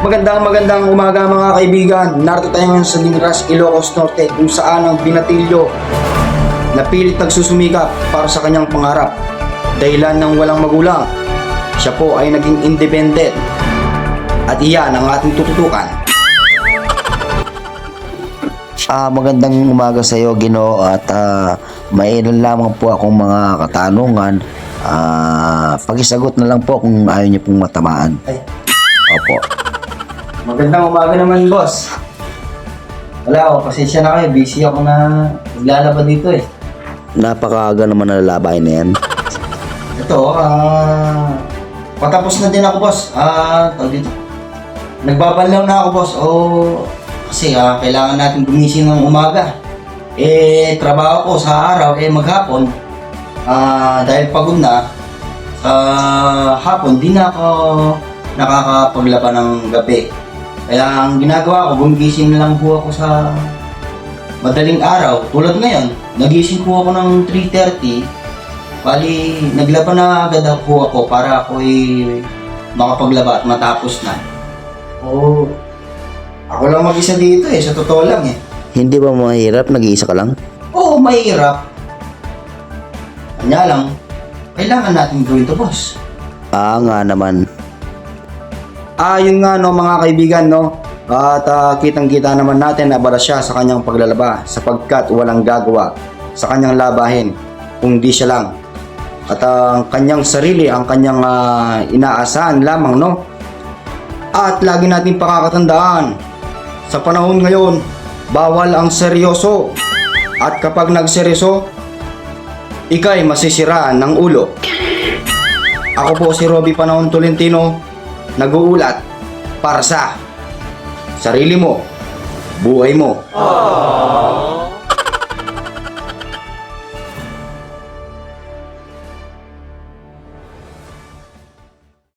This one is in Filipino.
magandang magandang umaga mga kaibigan. Narito tayo ngayon sa Lingras, Ilocos Norte kung saan ang binatilyo na pilit nagsusumikap para sa kanyang pangarap. Dahilan ng walang magulang, siya po ay naging independent. At iyan ang ating tututukan. Ah, magandang umaga sa iyo, Ginoo, at ah, may ilan lamang po akong mga katanungan. Ah, pakisagot na lang po kung ayaw niyo pong matamaan. Ay, Opo. Magandang umaga naman boss. Wala ako, pasensya na kayo. Busy ako na naglalaba dito eh. Napakaaga naman na lalabay na yan. Ito, ah... patapos na din ako, boss. Ah, tawag dito. Nagbabanlaw na ako, boss. O, kasi ah, kailangan natin gumising ng umaga. Eh, trabaho ko sa araw, eh maghapon. Ah, dahil pagod na, sa hapon, di na ako nakakapaglaba ng gabi. Kaya ang ginagawa ko, gumigising na lang po ako sa madaling araw. Tulad ngayon, nagising po ako ng 3.30 Bali, naglaba na agad ako ako para ako makapaglaba at matapos na. Oo. Ako lang mag-isa dito eh, sa totoo lang eh. Hindi ba mahirap? Nag-iisa ka lang? Oo, mahirap. Kanya lang, kailangan natin gawin to, boss. Ah, nga naman. Ah, yun nga no mga kaibigan no. At ah, kitang-kita naman natin na bara siya sa kanyang paglalaba sapagkat walang gagawa sa kanyang labahin kung di siya lang. At ah, ang kanyang sarili, ang kanyang ah, inaasahan lamang no. At lagi natin pakakatandaan sa panahon ngayon, bawal ang seryoso. At kapag nagseryoso, ikay masisiraan ng ulo. Ako po si Robby Panahon Tolentino, nag-uulat para sa sarili mo, buhay mo.